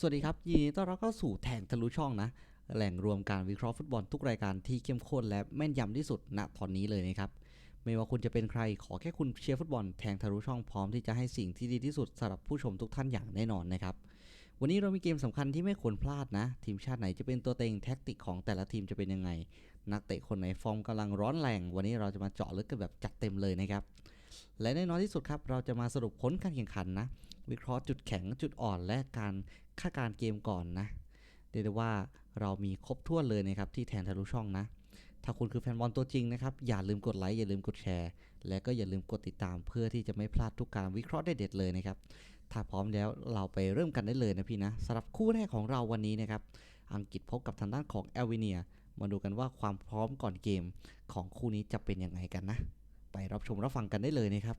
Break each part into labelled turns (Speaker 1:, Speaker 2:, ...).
Speaker 1: สวัสดีครับ ยินดีต้อนรับเข้าสู่แทงทะลุช่องนะ แหล่งรวมการวิเคราะห์ฟุตบอลทุกรายการที่เข้มข้นและแม่นยำที่สุดณตอนนี้เลยนะครับ ไม่ว่าคุณจะเป็นใครขอแค่คุณเชียร์ฟุตบอลแทงทะลุช่องพร้อมที่จะให้สิ่งที่ดีที่สุดสำหรับผู้ชมทุกท่านอย่างแน่นอนนะครับ วันนี้เรามีเกมสำคัญที่ไม่ควรพลาดนะ ทีมชาติไหนจะเป็นตัวเต็งแท็กติกของแต่ละทีมจะเป็นยังไง นักเตะคนไหนฟอร์มกำลังร้อนแรง วันนี้เราจะมาเจาะลึกกันแบบจัดเต็มเลยนะครับ และแน่นอนที่สุดครับเราจะมาสรุปผลการแข่งขันนะ วิเคราะห์จุดแข็งจุดอ่อนและการคาดการ์เกมก่อนนะเรียกได้ว่าเรามีครบถ้วนเลยนะครับที่แทนทะลุช่องนะ ถ้าคุณคือแฟนบอลตัวจริงนะครับ อย่าลืมกดไลค์อย่าลืมกดแชร์ และก็อย่าลืมกดติดตามเพื่อที่จะไม่พลาดทุกการวิเคราะห์เด็ดๆเลยนะครับ ถ้าพร้อมแล้วเราไปเริ่มกันได้เลยนะพี่นะสำหรับคู่แรกของเราวันนี้นะครับ อังกฤษพบกับทางด้านของแอลเวเนีย มาดูกันว่าความพร้อมก่อนเกมของคู่นี้จะเป็นยังไงกันนะ ไปรับชมรับฟังกันได้เลยนะครับ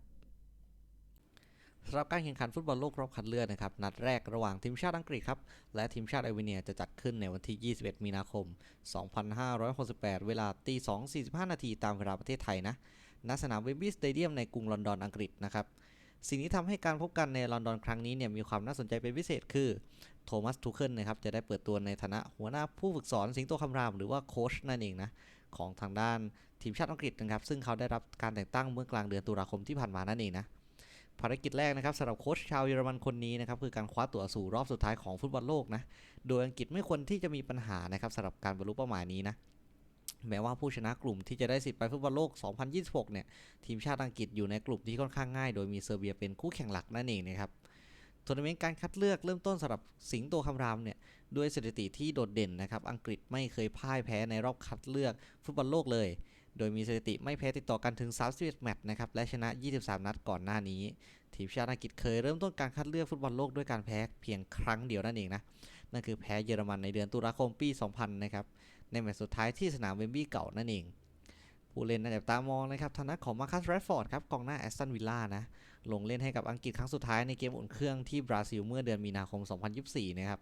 Speaker 1: สำหรับการแข่งขันฟุตบอลโลกรอบคัดเลือกนะครับนัดแรกระหว่างทีมชาติอังกฤษครับและทีมชาติไอร์เวเนียจะจัดขึ้นในวันที่ 21 มีนาคม 2568 เวลาตี2 45 นาทีตามเวลาประเทศไทยนะณสนามเวมบลีย์สเตเดียมในกรุงลอนดอนอังกฤษนะครับสิ่งที่ทำให้การพบกันในลอนดอนครั้งนี้เนี่ยมีความน่าสนใจเป็นพิเศษคือโทมัสทูเคิลนะครับจะได้เปิดตัวในฐานะหัวหน้าผู้ฝึกสอนสิงโตคำรามหรือว่าโค้ชนั่นเองนะของทางด้านทีมชาติอังกฤษนะครับซึ่งเขาได้รับการแต่งตั้งเมื่อกลางเดือนตุลาคมที่ผ่านมานั่นเองนะ ภารกิจแรกนะครับสำหรับโค้ชชาวเยอรมันคนนี้นะครับคือการคว้าตั๋วสู่รอบสุดท้ายของฟุตบอลโลกนะโดยอังกฤษไม่ควรที่จะมีปัญหานะครับสำหรับการบรรลุเป้าหมายนี้นะแม้ว่าผู้ชนะกลุ่มที่จะได้สิทธิ์ไปฟุตบอลโลก 2026 เนี่ยทีมชาติอังกฤษอยู่ในกลุ่มที่ค่อนข้างง่าย โดยมีเซอร์เบียเป็นคู่แข่งหลักนั่นเองนะครับทัวร์นาเมนต์การคัดเลือกเริ่มต้นสำหรับสิงโตคำรามเนี่ยด้วยสถิติที่โดดเด่นนะครับอังกฤษไม่เคยพ่ายแพ้ในรอบคัดเลือกฟุตบอลโลกเลย โดยมีสถิติไม่แพ้ติดต่อกันถึง 31 แมตช์นะครับ และชนะ 23 นัดก่อนหน้านี้ ทีมชาติอังกฤษเคยเริ่มต้นการคัดเลือกฟุตบอลโลกด้วยการแพ้เพียงครั้งเดียวนั่นเองนะ นั่นคือแพ้เยอรมันในเดือนตุลาคมปี 2000 นะครับ ในแมตช์สุดท้ายที่สนามเวมบลีย์เก่านั่นเอง ผู้เล่นน่าจับตามองนะครับทางด้านของมาคัสแรดฟอร์ดครับกองหน้าแอสตันวิลล่านะ ลงเล่นให้กับอังกฤษครั้งสุดท้ายในเกมอุ่นเครื่องที่บราซิลเมื่อเดือนมีนาคม 2024 นะครับ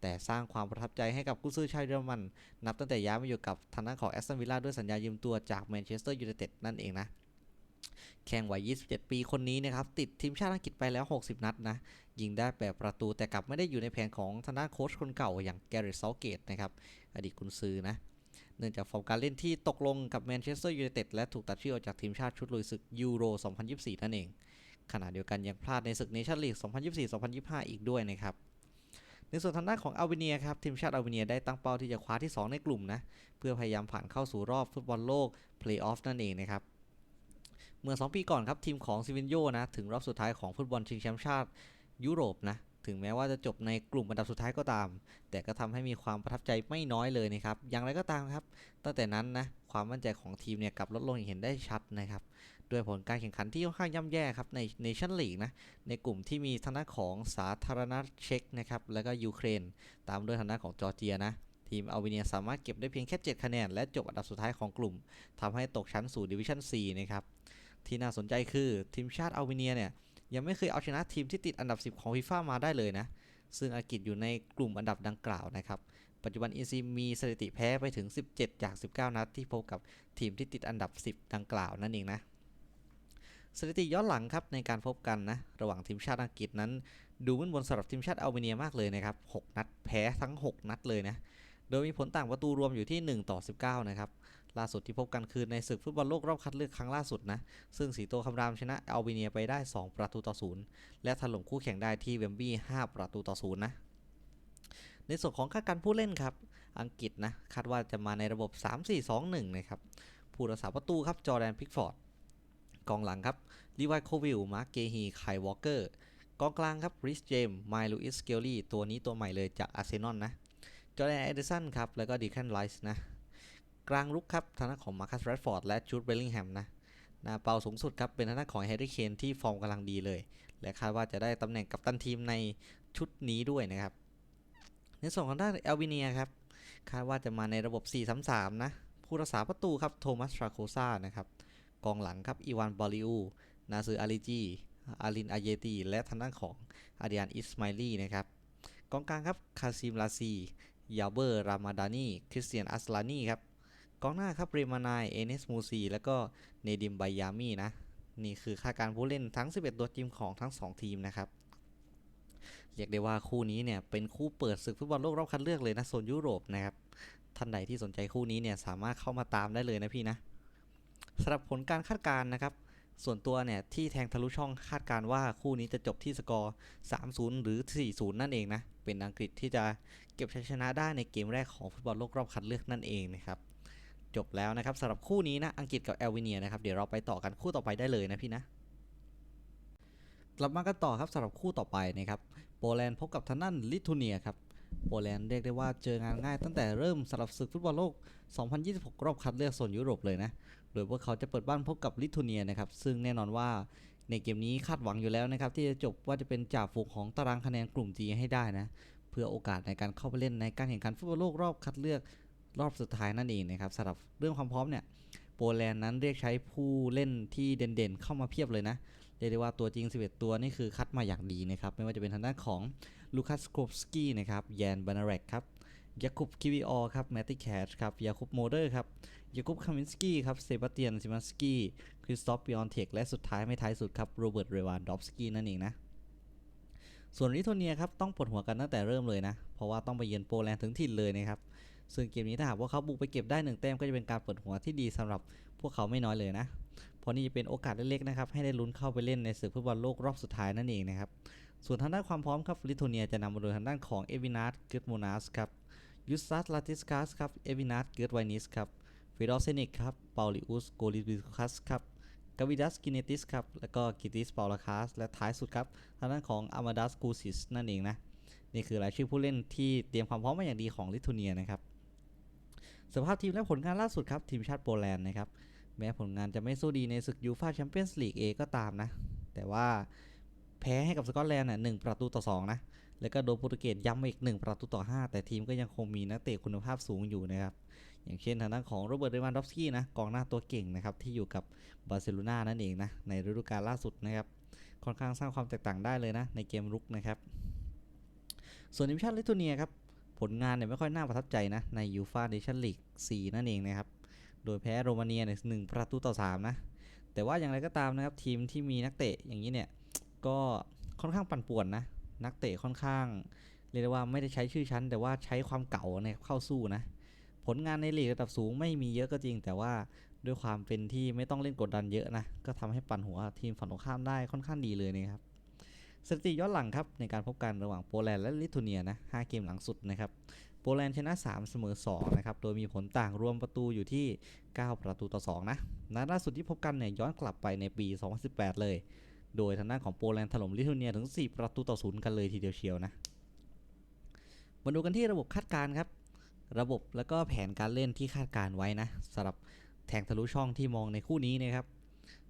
Speaker 1: แต่สร้างความประทับใจให้กับกุนซือชาวเยอรมัน นับตั้งแต่ย้ายมาอยู่กับทางด้านของแอสตันวิลล่าด้วยสัญญายืมตัวจากแมนเชสเตอร์ยูไนเต็ดนั่นเองนะแข่งวัย 27 ปีคนนี้นะครับ ติดทีมชาติอังกฤษไปแล้ว 60 นัดนะ ยิงได้แปดประตูแต่กลับไม่ได้อยู่ในแผนของทางด้านโค้ชคนเก่าอย่างแกเรตเซาเกตนะครับ อดีตกุนซือนะ เนื่องจากฟอร์มการเล่นที่ตกลงกับแมนเชสเตอร์ยูไนเต็ดและถูกตัดชื่อออกจากทีมชาติชุดลุยศึกยูโร 2024 นั่นเอง ขณะเดียวกันยังพลาดในศึกเนชั่นลีก 2024-2025 อีกด้วยนะครับ ในส่วนทางด้านของอัลเบเนียครับทีมชาติอัลเบเนียได้ตั้งเป้าที่จะคว้าที่ 2 ในกลุ่มนะเพื่อพยายามผ่านเข้าสู่รอบฟุตบอลโลกเพลย์ออฟนั่นเองนะครับเมื่อ 2 ปีก่อนครับทีมของซิวินโยนะถึงรอบสุดท้ายของฟุตบอลชิงแชมป์ชาติยุโรปนะถึงแม้ว่าจะจบในกลุ่มอันดับสุดท้ายก็ตาม แต่ก็ทำให้มีความประทับใจไม่น้อยเลยนะครับ อย่างไรก็ตามครับ ตั้งแต่นั้นนะ ความมั่นใจของทีมเนี่ยกลับลดลงอย่างเห็นได้ชัดนะครับ ด้วยผลการแข่งขันที่ค่อนข้างย่ำแย่ครับในเนชั่นลีกนะในกลุ่มที่มีทางด้านของสาธารณรัฐเช็กนะครับแล้วก็ยูเครน ตามด้วยทางด้านของจอร์เจียนะทีมอัลเบเนียสามารถเก็บได้เพียงแค่ 7 คะแนน และจบอันดับสุดท้ายของกลุ่มทำให้ตกชั้นสู่ดิวิชั่น C นะครับ ที่น่าสนใจคือทีมชาติอัลเบเนียเนี่ย ยังไม่เคยเอาชนะทีมที่ติดอันดับ 10 ของฟีฟ่ามาได้เลยนะ ซึ่งอังกฤษอยู่ในกลุ่มอันดับดังกล่าวนะครับ ปัจจุบันอินซีมีสถิติแพ้ไปถึง 17 จาก 19 นัดที่พบกับทีมที่ติดอันดับ 10 ดังกล่าวนั่นเองนะ สถิติย้อนหลังครับในการพบกันนะระหว่างทีมชาติอังกฤษนั้น ดูมึนบนสำหรับทีมชาติอัลเบเนียมากเลยนะครับ6นัดแพ้ทั้ง 6 นัดเลยนะโดยมีผลต่างประตูรวมอยู่ที่ 1 ต่อ 19 นะครับ ล่าสุดที่พบกันคือในศึกฟุตบอลโลกรอบคัดเลือกครั้งล่าสุดนะ ซึ่งสีโตคำรามชนะอัลเบเนียไปได้ 2 ประตูต่อ0และถล่มคู่แข่งได้ที่เวมบลีย์5ประตูต่อ0นะ ในส่วนของคาดการ์ผู้เล่นครับ อังกฤษนะ คาดว่าจะมาในระบบ 3-4-2-1 นะครับ ผู้รักษาประตูครับ จอแดนพิกฟอร์ด กองหลังครับลีวายโควิลมาร์กเกฮีไควอลเกอร์กองกลางครับริสเจมไมลูอิสเกลลี่ตัวนี้ตัวใหม่เลยจากอาร์เซนอลนะจอร์แดนเอเดสันครับแล้วก็ดีแคนไรส์นะกลางลุกครับทางด้านของมาร์คัสแรดฟอร์ดและจูดเบลลิงแฮมนะหน้าเป้าสูงสุดครับเป็นทางด้านของแฮร์รี่เคนที่ฟอร์มกำลังดีเลย และคาดว่าจะได้ตำแหน่งกัปตันทีมในชุดนี้ด้วยนะครับ ในส่วนของด้านเอลวิเนียครับคาดว่าจะมาในระบบ 4-3-3 นะผู้รักษาประตูครับโทมัสทราโคซานะครับ กองหลังครับอีวานบอลิอูนาซืออาริจีอารินอาเยตี และทางด้านของอาดิอันอิสมาลีนะครับกองกลางครับคาซิมลาซียาเบอร์รามาดานีคริสเตียนอัสลานีครับกองหน้าครับเรมานายเอเนสมูซีแล้วก็เนดิมไบยามีนะนี่คือค่าการผู้เล่นทั้ง 11 ตัวทีมของทั้ง 2 ทีมนะครับเรียกได้ว่าคู่นี้เนี่ยเป็นคู่เปิดศึกฟุตบอลโลกรอบคัดเลือกเลยนะโซนยุโรปนะครับท่านใดที่สนใจคู่นี้เนี่ยสามารถเข้ามาตามได้เลยนะพี่นะ สำหรับผลการคาดการณ์นะครับ ส่วนตัวเนี่ย ที่แทงทะลุช่องคาดการณ์ว่าคู่นี้จะจบที่สกอร์ 3-0 หรือ 4-0 นั่นเองนะ เป็นอังกฤษที่จะเก็บชัยชนะได้ในเกมแรกของฟุตบอลโลกรอบคัดเลือกนั่นเองนะครับจบแล้วนะครับสำหรับคู่นี้นะอังกฤษกับแอลเวเนียนะครับเดี๋ยวเราไปต่อกันคู่ต่อไปได้เลยนะพี่นะกลับมากันต่อครับสำหรับคู่ต่อไปนะครับโปแลนด์พบกับทางด้านลิทัวเนียครับโปแลนด์เรียกได้ว่าเจองานง่ายตั้งแต่เริ่มสำหรับศึกฟุตบอลโลก 2026 รอบคัดเลือกโซนยุโรปเลยนะ โดยพวกเขาจะเปิดบ้านพบกับลิทัวเนียนะครับ ซึ่งแน่นอนว่าในเกมนี้คาดหวังอยู่แล้วนะครับ ที่จะจบว่าจะเป็นจ่าฝูงของตารางคะแนนกลุ่ม G ให้ได้นะ เพื่อโอกาสในการเข้าไปเล่นในการแข่งขันฟุตบอลโลกรอบคัดเลือกรอบสุดท้ายนั่นเองนะครับสำหรับเรื่องความพร้อมเนี่ยโปแลนด์นั้นเรียกใช้ผู้เล่นที่เด่นๆ เข้ามาเพียบเลยนะเรียกได้ว่าตัวจริง 11 ตัวนี่คือคัดมาอย่างดีนะครับ ไม่ว่าจะเป็นทางด้านของลูคัสโครฟสกี้นะครับแยนบานาเรกครับ ยาคุบคิวิออครับแมตติแคชครับยาคุบโมเดอร์ครับยาคุบคามินสกี้ครับเซบาสเตียนซิมันสกี้คริสตอฟปิออนเทกและสุดท้ายไม่ท้ายสุดครับโรเบิร์ตเรวานดอฟสกี้นั่นเองนะ ส่วนลิทัวเนียครับต้องปวดหัวกันตั้งแต่เริ่มเลยนะ เพราะว่าต้องไปเยือนโปแลนด์ถึงถิ่นเลยนะครับซึ่งเกมนี้ถ้าหากว่าเขาบุกไปเก็บได้หนึ่งแต้มก็จะเป็นการเปิดหัวที่ดีสำหรับพวกเขาไม่น้อยเลยนะ เพราะนี่จะเป็นโอกาสเล็กๆนะครับให้ได้ลุ้นเข้าไปเล่นในศึกฟุตบอลโลกรอบสุดท้ายนั่นเองนะครับส่วนทางด้านความพร้อมครับลิทัวเนียจะนำมาโดยทางด้านของเอวินาสเกิร์ตโมนาสครับ ยูสตัสลาติสกัสครับเอวินาสเกิร์ตไวนิสครับเฟดอร์เซนิกครับเปาลิอุสโกลิบิคัสครับกาวิดัสกินเนติสครับแล้วก็กิติสเปาลาคาสและท้ายสุดครับทางด้านของอามาดัสกูซิสนั่นเองนะนี่คือรายชื่อผู้เล่นที่เตรียมความพร้อมมาอย่างดีของลิทัวเนียนะครับสภาพทีมและผลงานล่าสุดครับทีมชาติโปแลนด์นะครับแม้ผลงานจะไม่สู้ดีในศึกยูฟาแชมเปี้ยนส์ลีกเอก็ตามนะ แต่ว่าแพ้ให้กับสกอตแลนด์น่ะหนึ่งประตูต่อ2นะ แล้วก็โดนโปรตุเกสย้ำมาอีก 1 ประตูต่อ 5 แต่ทีมก็ยังคงมีนักเตะคุณภาพสูงอยู่นะครับ อย่างเช่นทางด้านของโรเบิร์ตเดวันดอฟสกี้นะกองหน้าตัวเก่งนะครับที่อยู่กับบาร์เซโลนานั่นเองนะในฤดูกาลล่าสุดนะครับค่อนข้างสร้างความแตกต่างได้เลยนะในเกมรุกนะครับส่วนทีมชาติลิทัวเนียครับผลงานเนี่ยไม่ค่อยน่าประทับใจนะในยูฟาเนชั่นลีก4นั่นเองนะครับโดยแพ้โรมาเนียเนี่ยหนึ่งประตูต่อ3นะแต่ว่าอย่างไรก็ตามนะครับทีมที่มีนักเตะอย่างนี้เนี่ยก็ค่อนข้างปั่นป่วนนะ นักเตะค่อนข้าง เรียกว่าไม่ได้ใช้ชื่อชั้น แต่ว่าใช้ความเก่าเนี่ยเข้าสู้นะ ผลงานในลีกระดับสูงไม่มีเยอะก็จริง แต่ว่าด้วยความเป็นที่ไม่ต้องเล่นกดดันเยอะนะ ก็ทำให้ปั่นหัวทีมฝั่งตรงข้ามได้ค่อนข้างดีเลยนะครับสถิติย้อนหลังครับในการพบกันระหว่างโปแลนด์และลิทัวเนียนะ5เกมหลังสุดนะครับโปแลนด์ชนะ 3 เสมอ2นะครับโดยมีผลต่างรวมประตูอยู่ที่ 9 ประตูต่อ 2 นะนัดล่าสุดที่พบกันเนี่ยย้อนกลับไปในปี 2018 เลย โดยทางด้านของโปแลนด์ถล่มลิทัวเนียถึง 4 ประตูต่อ0กันเลยทีเดียวเชียวนะ มาดูกันที่ระบบคาดการณ์ครับ ระบบแล้วก็แผนการเล่นที่คาดการไว้นะสำหรับแทงทะลุช่องที่มองในคู่นี้นะครับ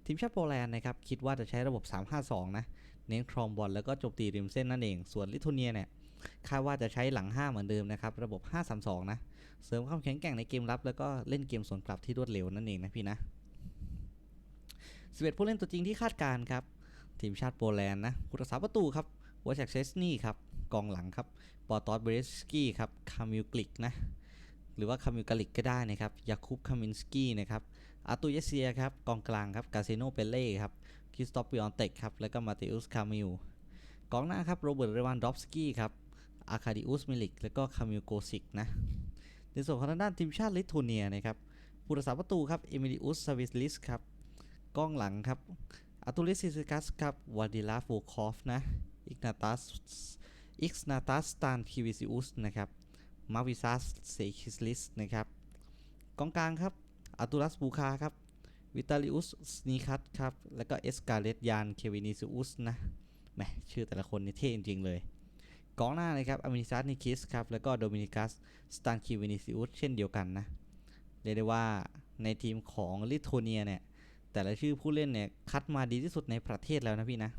Speaker 1: ทีมชาติโปแลนด์นะครับคิดว่าจะใช้ระบบ 3-5-2 นะ เน้นครองบอลแล้วก็จมตีริมเส้นนั่นเอง ส่วนลิทัวเนียเนี่ยคาดว่าจะใช้หลัง 5 เหมือนเดิมนะครับ ระบบ 5-3-2 นะ เสริมความแข็งแกร่งในเกมรับ แล้วก็เล่นเกมสวนกลับที่รวดเร็วนั่นเองนะพี่นะ 11 ผู้เล่นตัวจริงที่คาดการ์ครับ ทีมชาติโปแลนด์นะผู้รักษาประตูครับวอชักเชสนี่ครับกองหลังครับปอตอสเบรสกี้ครับคามิลกลิกนะหรือว่าคามิลกลิกก็ได้นะครับยาคุบคามินสกี้นะครับอาตูเยเซียครับกองกลางครับกาเซโนเปเล่ครับคริสตอฟปิออนเตกครับแล้วก็มาเตอุสคามิลกองหน้าครับโรเบิร์ตเรวันดอฟสกี้ครับอาคาดิอุสมิลิกแล้วก็คามิลโกซิกนะในส่วนของทางด้านทีมชาติลิทัวเนียนะครับผู้รักษาประตูครับเอมิลิอุสซาวิสลิสครับกองหลังครับ อตูลิสซิสกัสครับวาดิลาโฟคอฟนะอิกนาตัสอิกสนาตัสตานคิวิซิอุสนะครับมาวิซัสเซคิสลิสนะครับกองกลางครับอตูรัสบูคาครับวิตาลิอุสสนีคัตครับ แล้วก็เอสกาเลตยานเควินิซิอุสนะแหมชื่อแต่ละคนนี่เท่จริง ๆ เลยกองหน้านะครับอามินิซัสนิคิสครับ แล้วก็โดมินิกัสสตานคิวินิซิอุสเช่นเดียวกันนะเรียกได้ว่าในทีมของลิทัวเนียเนี่ย แต่ละชื่อผู้เล่นเนี่ยคัดมาดีที่สุดในประเทศแล้วนะพี่นะ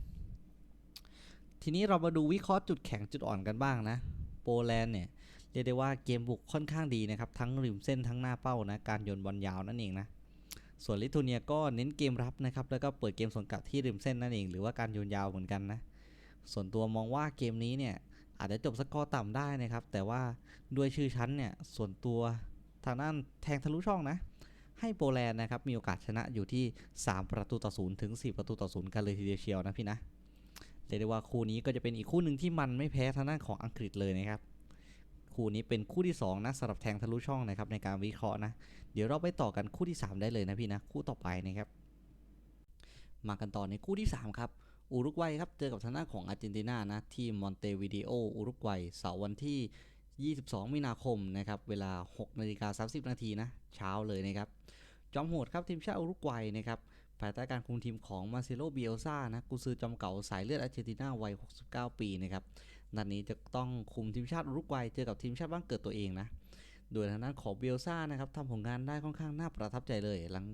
Speaker 1: ทีนี้เรามาดูวิเคราะห์จุดแข็งจุดอ่อนกันบ้างนะ โปแลนด์เนี่ยเรียกได้ว่าเกมบุกค่อนข้างดีนะครับ ทั้งริมเส้นทั้งหน้าเป้านะการโยนบอลยาวนั่นเองนะส่วนลิทัวเนียก็เน้นเกมรับนะครับแล้วก็เปิดเกมสวนกลับที่ริมเส้นนั่นเอง หรือว่าการโยนยาวเหมือนกันนะส่วนตัวมองว่าเกมนี้เนี่ยอาจจะจบสกอร์ต่ำได้นะครับ แต่ว่าด้วยชื่อชั้นเนี่ยส่วนตัวทางด้านแทงทะลุช่องนะ ให้โปแลนด์นะครับมีโอกาสชนะอยู่ที่ 3 ประตูต่อ0ถึง 4 ประตูต่อ0กันเลยทีเดียวเชียวนะพี่นะเรียกได้ว่าคู่นี้ก็จะเป็นอีกคู่หนึ่งที่มันไม่แพ้ทางด้านของอังกฤษเลยนะครับคู่นี้เป็นคู่ที่2นะสำหรับแทงทะลุช่องนะครับในการวิเคราะห์นะเดี๋ยวเราไปต่อกันคู่ที่ 3 ได้เลยนะพี่นะคู่ต่อไปนะครับมากันต่อในคู่ที่ 3 ครับอุรุกวัยครับเจอกับทางด้านของอาร์เจนตินานะที่มอนเตวิเดโออุรุกวัยเสาร์วันที่ 22 มีนาคมนะครับเวลา6นาฬิกา30 นาทีนะเช้าเลยนะครับจอมโหดครับทีมชาติอุรุกวัยนะครับภายใต้การคุมทีมของมาซิโลเบียลซ่านะกุซือจอมเก่าสายเลือดอาร์เจนตินาวัย 69 ปีนะครับนัดนี้จะต้องคุมทีมชาติอุรุกวัยเจอกับทีมชาติบ้านเกิดตัวเองนะโดยทางด้านของเบียลซ่านะครับทำผลงานได้ค่อนข้างน่าประทับใจเลย หลัง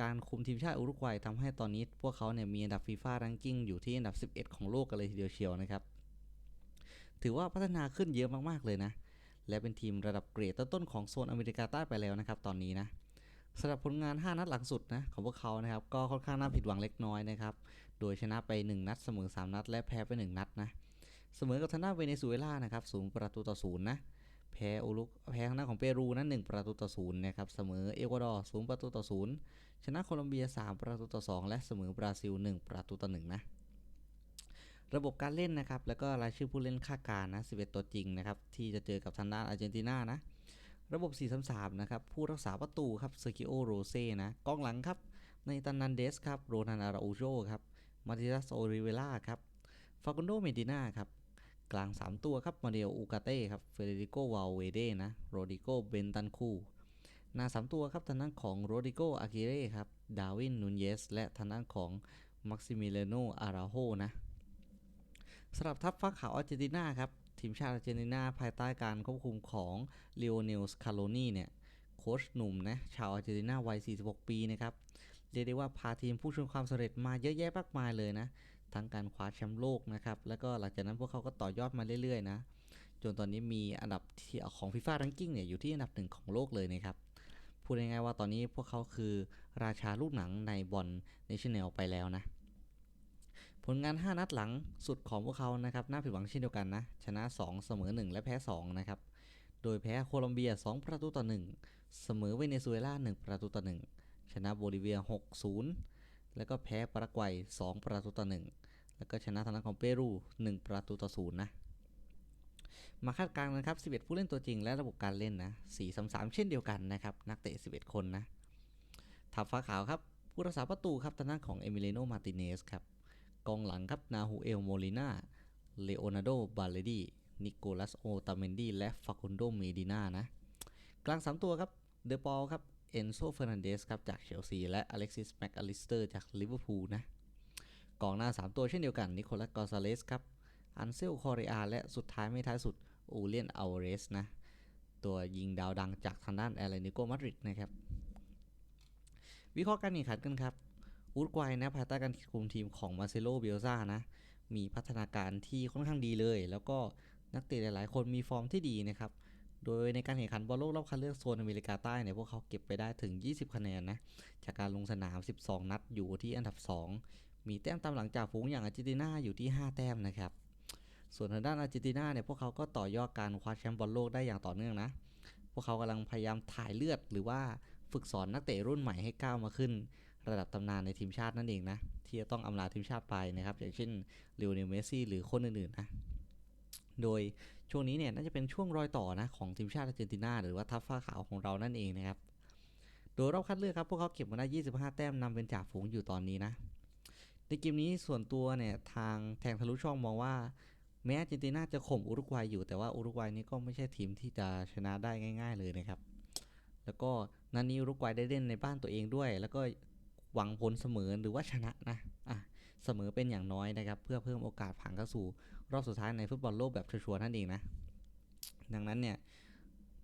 Speaker 1: การคุมทีมชาติอุรุกวัยทำให้ตอนนี้พวกเขาเนี่ยมีอันดับฟีฟ่ารังกิ้งอยู่ที่อันดับ 11 ของโลกกันเลยทีเดียวเชียวนะครับถือว่าพัฒนาขึ้นเยอะมากๆเลยนะ และเป็นทีมระดับเกรดต้นๆของโซนอเมริกาใต้ไปแล้วนะครับตอนนี้นะสำหรับผลงาน 5 นัดหลังสุดนะของพวกเขานะครับก็ค่อนข้างน่าผิดหวังเล็กน้อยนะครับโดยชนะไป 1 นัดเสมอ 3 นัด และแพ้ไป 1 นัดนะเสมอกับทางด้านเวเนซุเอลานะครับศูนย์ประตูต่อศูนย์นะแพ้อลุกแพ้ทางด้านของเปรูนั้น1ประตูต่อศูนย์นะครับเสมอเอกวาดอร์ศูนย์ประตูต่อศูนย์ชนะโคลอมเบีย 3 ประตูต่อ 2 และเสมอบราซิล 1 ประตูต่อ1นะ ระบบการเล่นนะครับ แล้วก็รายชื่อผู้เล่นคาการนะ 11 ตัวจริงนะครับ ที่จะเจอกับทางด้านอาร์เจนตินานะ ระบบ 4-3-3 นะครับ ผู้รักษาประตูครับเซอร์กิโอโรเซ่นะกองหลังครับ ในตันนันเดสครับโรนันอาราอูโจครับมาติดัสโอริเวล่าครับฟากุนโดเมดิน่าครับกลาง 3 ตัวครับมาเดลอูกาเต้ครับเฟเดริโกวาเวเดนะโรดิโกเบนตันคูหน้า 3 ตัวครับทางด้านของโรดิโกอากิเร่ครับดาวินนูนเยสและทางด้านของมักซิมิเลโนอาราโฮนะ สำหรับทัพฟ้าขาวอาร์เจนตินาครับ ทีมชาติอาร์เจนตินาภายใต้การควบคุมของเลโอเนลส์คาโลนีเนี่ยโค้ชหนุ่มนะชาวอาร์เจนตินาวัย 46 ปีนะครับ เรียกได้ว่าพาทีมผู้ชมความสำเร็จมาเยอะแยะมากมายเลยนะ ทั้งการคว้าแชมป์โลกนะครับ แล้วก็หลังจากนั้นพวกเขาก็ต่อยอดมาเรื่อยๆนะ จนตอนนี้มีอันดับที่ของฟีฟ่ารังกิ้งเนี่ยอยู่ที่อันดับหนึ่งของโลกเลยนะครับ พูดง่ายๆว่าตอนนี้พวกเขาคือราชาลูกหนังในบอลเนชั่นแนลไปแล้วนะ ลงาน 5 นัดหลังสุดของพวกเขานะครับน่าผิดหวังเช่นเดียวกันนะ ชนะ 2 เสมอ 1 และแพ้ 2 นะครับ โดยแพ้โคลอมเบีย 2 ประตูต่อ 1 เสมอเวเนซุเอลา 1 ประตูต่อ 1 ชนะโบลิเวีย 6-0 แล้วก็แพ้ปารากวัย 2 ประตูต่อ 1 แล้วก็ชนะทางด้านของเปรู 1 ประตูต่อ 0 นะ มาคาดการณ์นะครับ 11 ผู้เล่นตัวจริงและระบบการเล่นนะ4-3-3 เช่นเดียวกันนะครับ นักเตะ 11 คนนะทัพฟ้าขาวครับผู้รักษาประตูครับทางด้านของเอมิเลโน มาติเนสครับ กองหลังครับนาฮูเอลโมลิน่าเลโอนาร์โดบาเลดีนิโคลัสโอตาเมนดีและฟาคุนโดเมดิน่านะ กลาง 3 ตัวครับเดปอลครับเอนโซเฟอร์นันเดสครับจากเชลซีและอเล็กซิสแม็กอลิสเตอร์จากลิเวอร์พูลนะกองหน้า 3 ตัวเช่นเดียวกันนิโคลัสกอซาเลสครับอันเซลคอเรอาและสุดท้ายไม่ท้ายสุดอูเลียนอัลเรสนะ ตัวยิงดาวดังจากทางด้านแอตเลติโกมาดริดนะครับ วิเคราะห์การแข่งขันกันครับ อุรุกวัยนะภายใต้การคุมทีมของมาเซโลเบลซ่านะมีพัฒนาการที่ค่อนข้างดีเลย แล้วก็นักเตะหลาย ๆ คนมีฟอร์มที่ดีนะครับ โดยในการแข่งขันบอลโลกรอบคัดเลือกโซนอเมริกาใต้เนี่ยพวกเขาเก็บไปได้ถึง 20 คะแนนนะจากการลงสนาม 12 นัดอยู่ที่อันดับ 2 มีแต้มตามหลังจากฝูงอย่างอาร์เจนตินาอยู่ที่ 5 แต้มนะครับส่วนทางด้านอาร์เจนตินาเนี่ยพวกเขาก็ต่อยอดการคว้าแชมป์บอลโลกได้อย่างต่อเนื่องนะ พวกเขากำลังพยายามถ่ายเลือดหรือว่าฝึกสอนนักเตะรุ่นใหม่ให้ก้าวมาขึ้น ระดับตำนานในทีมชาตินั่นเองนะ ที่จะต้องอำลาทีมชาติไปนะครับ อย่างเช่นเลโอเนลเมสซี่หรือคนอื่นๆนะโดยช่วงนี้เนี่ยน่าจะเป็นช่วงรอยต่อนะของทีมชาติอาร์เจนตินาหรือว่าทัพฟ้าขาวของเรานั่นเองนะครับ โดยรอบคัดเลือกครับพวกเขาเก็บมาได้ 25 แต้มนำเป็นจ่าฝูงอยู่ตอนนี้นะ ในเกมนี้ส่วนตัวเนี่ยทางแทงทะลุช่องมองว่าแม้อาร์เจนตินาจะข่มอุรุกวัยอยู่แต่ว่าอุรุกวัยนี้ก็ไม่ใช่ทีมที่จะชนะได้ง่าย ๆ เลยนะครับ แล้วก็นันนี้อุรุกวัยได้เล่นในบ้านตัวเองด้วย แล้วก็ หวังผลเสมอหรือว่าชนะนะอะเสมอเป็นอย่างน้อยนะครับ เพื่อเพิ่มโอกาสผ่านเข้าสู่ รอบสุดท้ายในฟุตบอลโลกแบบชัวร์นั่นเองนะ ดังนั้นเนี่ย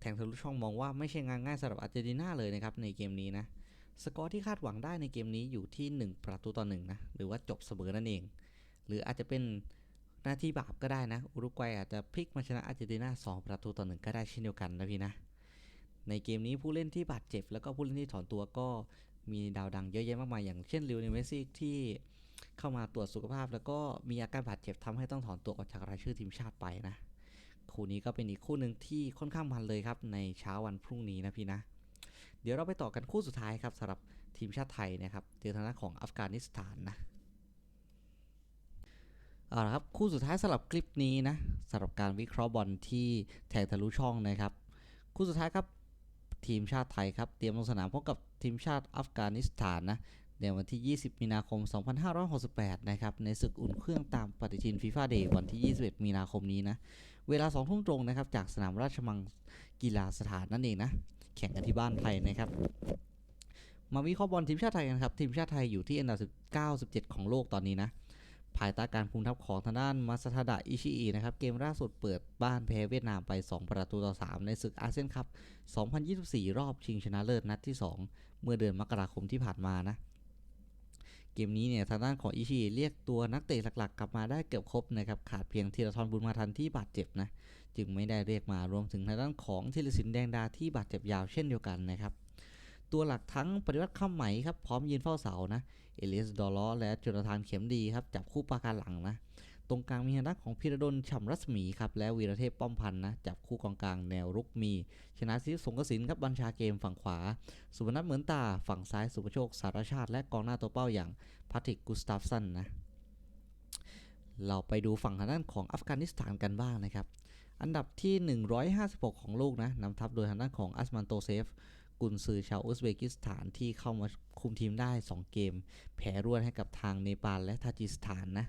Speaker 1: แทงทะลุช่องมองว่าไม่ใช่งานง่ายสำหรับอาร์เจนตินาเลยนะครับในเกมนี้นะสกอร์ที่คาดหวังได้ในเกมนี้อยู่ที่ 1 ประตูต่อหนึ่งนะหรือว่าจบเสมอนั่นเอง หรืออาจจะเป็นหน้าที่บาปก็ได้นะอุรุกวัยอาจจะพลิกมาชนะอาร์เจนตินา2ประตูต่อหนึ่งก็ได้เช่นเดียวกันนะพี่นะในเกมนี้ผู้เล่นที่บาดเจ็บแล้วก็ผู้เล่นที่ถอนตัวก็ มีดาวดังเยอะแยะมากมายอย่างเช่นลิโอเนเมสซี่ที่เข้ามาตรวจสุขภาพ แล้วก็มีอาการบาดเจ็บทำให้ต้องถอนตัวออกจากรายชื่อทีมชาติไปนะ คู่นี้ก็เป็นอีกคู่หนึ่งที่ค่อนข้างมันเลยครับในเช้าวันพรุ่งนี้นะพี่นะ เดี๋ยวเราไปต่อกันคู่สุดท้ายครับสำหรับทีมชาติไทยนะครับเจอทางด้านของอัฟกานิสถานนะเอาละครับคู่สุดท้ายสำหรับคลิปนี้นะสำหรับการวิเคราะห์บอลที่แทงทะลุช่องนะครับ คู่สุดท้ายครับ ทีมชาติไทยครับ เตรียมลงสนามพบกับทีมชาติอัฟกานิสถานนะในวันที่ 20 มีนาคม 2568 นะครับ ในศึกอุ่นเครื่องตามปฏิทินฟีฟ่าเดย์วันที่ 21 มีนาคมนี้นะ เวลา 2 ทุ่มตรงนะครับ จากสนามราชมังกีฬาสถานนั่นเองนะ แข่งกันที่บ้านไทยนะครับ มาวิเคราะห์บอลทีมชาติไทยกันครับ ทีมชาติไทยอยู่ที่อันดับ 19 17 ของโลกตอนนี้นะ ภายใต้การคุมทัพของทางด้านมาสทาดะอิชิอินะครับ เกมล่าสุดเปิดบ้านแพ้เวียดนามไป 2 ประตูต่อ 3 ในศึกอาเซียนคัพ 2024 รอบชิงชนะเลิศนัดที่ 2 เมื่อเดือนมกราคมที่ผ่านมานะ เกมนี้เนี่ยทางด้านของอิชิอิเรียกตัวนักเตะหลักๆ กลับมาได้เกือบครบนะครับ ขาดเพียงธีรทรบุญมาทันที่บาดเจ็บนะ จึงไม่ได้เรียกมารวมถึงทางด้านของธีรศิลป์แดงดาที่บาดเจ็บยาวเช่นเดียวกันนะครับ ตัวหลักทั้งปฏิวัติข้ามไหมครับ พร้อมยืนเฝ้าเสานะ เอลิสดอลลอและจุลธานเข็มดีครับ จับคู่ปาการหลังนะ ตรงกลางมีทางด้านของพิรดลฉ่ำรัศมีครับ และวีรเทพป้อมพันนะ จับคู่กองกลางแนวรุกมี ชนะทิพย์สงกสินครับ บัญชาเกมฝั่งขวา สุพนัทเหมือนตา ฝั่งซ้ายสุภโชค สารชาติ และกองหน้าตัวเป้าอย่างพัติกกุสตาฟสันนะ เราไปดูฝั่งทางด้านของอัฟกานิสถานกันบ้างนะครับ อันดับที่ 156 ของโลกนะนำทัพโดยทางด้านของอัสมันโตเซฟ กุนซือชาวอุซเบกิสถานที่เข้ามาคุมทีมได้ 2 เกม แพ้รวดให้กับทางเนปาลและทาจิสถานนะ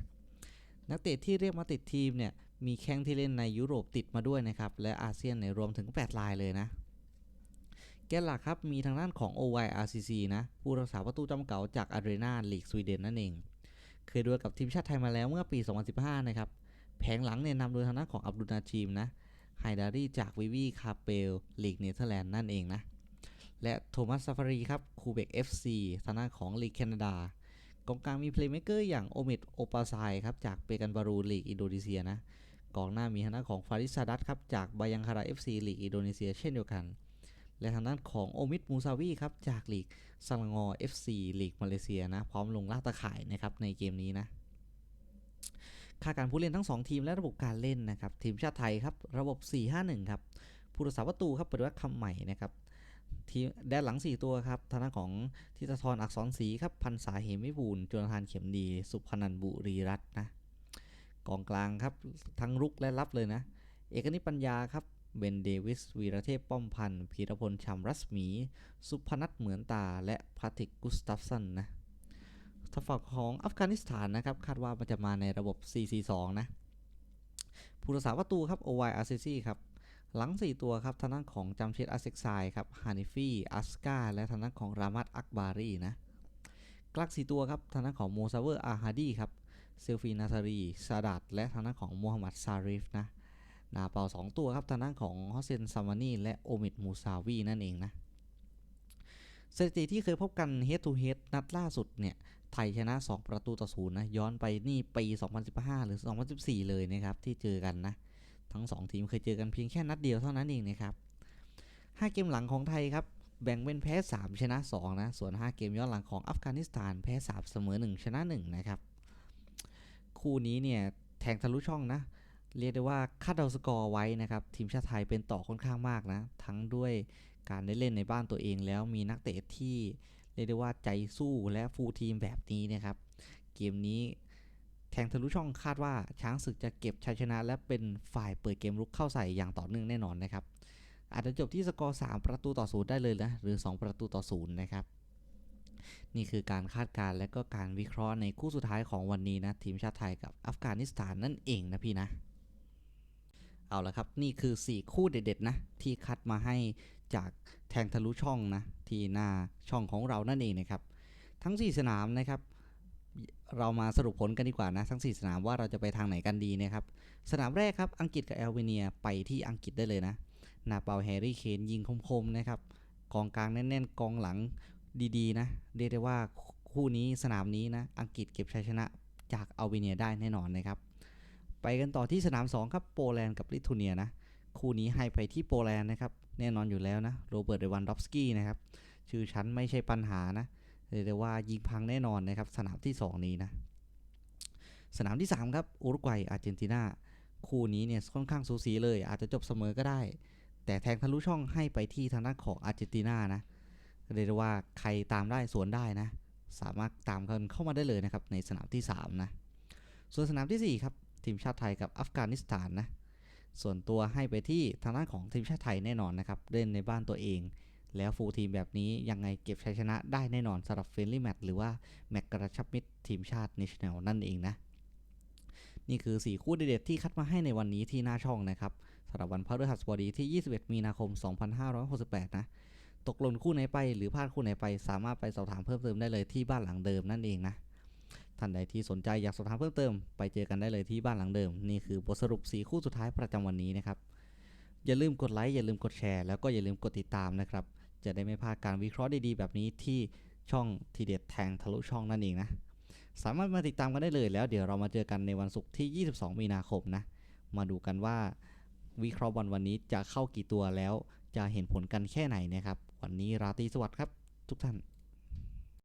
Speaker 1: นักเตะที่เรียกมาติดทีมเนี่ยมีแข้งที่เล่นในยุโรปติดมาด้วยนะครับ และอาเซียนในยรวมถึง 8 ลายเลยนะแกนหลักครับมีทางด้านของ OYRCC นะ ผู้รักษาประตูจำเก่าจากอารีนาลีกสวีเดนนั่นเอง เคยดวลกับทีมชาติไทยมาแล้วเมื่อปี 2015 นะครับ แผงหลังเนี่ยนำโดยทางด้านของอับดุลนาจีมนะไฮดารีจากวิวีคาเปลลีกเนเธอร์แลนด์นั่นเองนะ และโทมัสซาฟารีครับคูเบก FC ทางด้านของลีกแคนาดากองกลางมีเพลย์เมเกอร์อย่างโอเมดโอปาไซครับจากเปกันบารูลีกอินโดนีเซียนะกองหน้ามีทางด้านของฟาริซาดัตครับจากบายังคารา FC ลีกอินโดนีเซียเช่นเดียวกัน และทางด้านของโอมิดมูซาวีครับจากลีกซังงอ FC ลีกมาเลเซียนะพร้อมลงลาตะข่ายนะครับในเกมนี้นะค่าการผู้เล่นทั้ง 2 ทีมและระบบการเล่นนะครับทีมชาติไทยครับระบบ 4-5-1 ครับผู้รักษาประตูครับปฏิวัติคำใหม่นะครับ ทีแดนหลัง 4 ตัวครับทางด้านของทิตทรอักษรศรีครับพันษาเหมิบูลย์จนทานเข็มดี สุพนันบุรีรัตน์นะกองกลางครับทั้งรุกและรับเลยนะ เอกนิปัญญาครับเบนเดวิสวีรเทพป้อมพันธ์พีรพลชำรัศมี สุพนัทเหมือนตา และพาติกกุสตัฟสันนะทฝั่งของอัฟกานิสถานนะครับ คาดว่ามันจะมาในระบบ 4-4-2 นะ ผู้รักษาประตูครับ OY r c c ครับ หลัง 4 ตัวครับทางด้านของจำเชดอาเซกไซครับฮานิฟี่อัสกาและทางด้านของรามัดอักบารีนะกลัก 4 ตัวครับทางด้านของโมซาเวอร์อาฮาดีครับเซลฟีนาซารีซาดัดและทางด้านของมูฮัมหมัดซาริฟนะนาเปา 2 ตัวครับทางด้านของฮอสเซนซามานีและโอมิดมูซาวีนั่นเองนะสถิติที่เคยพบกัน head to head นัดล่าสุดเนี่ยไทยชนะ 2 ประตูต่อศูนย์นะย้อนไปนี่ปี 2015 หรือ 2014 เลยนะครับที่เจอกันนะ ทั้ง 2 ทีมเคยเจอกันเพียงแค่นัดเดียวเท่านั้นเองนะครับ 5 เกมหลังของไทยครับ แบ่งเป็นแพ้ 3 ชนะ 2 นะ ส่วน 5 เกมย้อนหลังของอัฟกานิสถานแพ้ 3 เสมอ 1 ชนะ 1 นะครับ คู่นี้เนี่ยแทงทะลุช่องนะ เรียกได้ว่าคาดเดาสกอร์ไว้นะครับ ทีมชาติไทยเป็นต่อค่อนข้างมากนะ ทั้งด้วยการได้เล่นในบ้านตัวเองแล้วมีนักเตะที่เรียกได้ว่าใจสู้และฟูลทีมแบบนี้นะครับ เกมนี้ แทงทะลุช่องคาดว่าช้างศึกจะเก็บชัยชนะ และเป็นฝ่ายเปิดเกมรุกเข้าใส่อย่างต่อเนื่องแน่นอนนะครับ อาจจะจบที่สกอร์ 3 ประตูต่อศูนย์ได้เลยนะหรือ 2 ประตูต่อศูนย์นะครับ นี่คือการคาดการณ์และก็การวิเคราะห์ในคู่สุดท้ายของวันนี้นะ ทีมชาติไทยกับอัฟกานิสถานนั่นเองนะพี่นะ เอาละครับนี่คือ 4 คู่เด็ดๆนะที่คัดมาให้จากแทงทะลุช่องนะที่หน้าช่องของเรานั่นเองนะครับทั้ง 4 สนามนะครับ เรามาสรุปผลกันดีกว่านะทั้ง 4 สนามว่าเราจะไปทางไหนกันดีนะครับ สนามแรกครับ อังกฤษกับแอลเบเนียไปที่อังกฤษได้เลยนะ นาเปาแฮร์รี่เคนยิงคมๆนะครับ กองกลางแน่นๆ กองหลังดีๆ นะ เรียกได้ว่าคู่นี้สนามนี้นะ อังกฤษเก็บชัยชนะจากแอลเบเนียได้แน่นอนนะครับ ไปกันต่อที่สนาม 2 ครับ โปแลนด์กับลิทัวเนียนะ คู่นี้ให้ไปที่โปแลนด์นะครับ แน่นอนอยู่แล้วนะ โรเบิร์ตเดวันดอฟสกี้นะครับ ชื่อชั้นไม่ใช่ปัญหานะ เรียกได้ว่ายิงพังแน่นอนนะครับ สนามที่ 2 นี้นะ สนามที่ 3 ครับอุรุกวัยอาร์เจนตินาคู่นี้เนี่ยค่อนข้างสูสีเลย อาจจะจบเสมอก็ได้ แต่แทงทะลุช่องให้ไปที่ทางด้านของอาร์เจนตินานะเรียกได้ว่าใครตามได้สวนได้นะ สามารถตามกันเข้ามาได้เลยนะครับในสนามที่ 3 นะ ส่วนสนามทีสี่4 ครับทีมชาติไทยกับอัฟกานิสถานนะส่วนตัวให้ไปที่ทางด้านของทีมชาติไทยแน่นอนนะครับ เล่นในบ้านตัวเอง แล้วฟูลทีมแบบนี้ยังไงเก็บชัยชนะได้แน่นอนสำหรับเฟรนลี่แมตช์หรือว่าแมตช์กระชับมิตรทีมชาติเนชั่นแนลนั่นเองนะ นี่คือ 4 คู่เด็ดๆที่คัดมาให้ในวันนี้ที่หน้าช่องนะครับสำหรับวันพฤหัสบดีที่ 21 มีนาคม 2568 นะ ตกหล่นคู่ไหนไปหรือพลาดคู่ไหนไป สามารถไปสอบถามเพิ่มเติมได้เลยที่บ้านหลังเดิมนั่นเองนะท่านใดที่สนใจอยากสอบถามเพิ่มเติม ไปเจอกันได้เลยที่บ้านหลังเดิม นี่คือบทสรุป 4 คู่สุดท้ายประจำวันนี้นะครับ อย่าลืมกดไลค์อย่าลืมกดแชร์แล้วก็อย่าลืมกดติดตามนะครับ จะได้ไม่พลาดการวิเคราะห์ดีๆแบบนี้ที่ช่องทีเด็ดแทงทะลุช่องนั่นเองนะ สามารถมาติดตามกันได้เลยแล้วเดี๋ยวเรามาเจอกันในวันศุกร์ที่ 22 มีนาคมนะ มาดูกันว่าวิเคราะห์บอลวันนี้จะเข้ากี่ตัวแล้วจะเห็นผลกันแค่ไหนนะครับ วันนี้ราตรีสวัสดิ์ครับ ทุกท่าน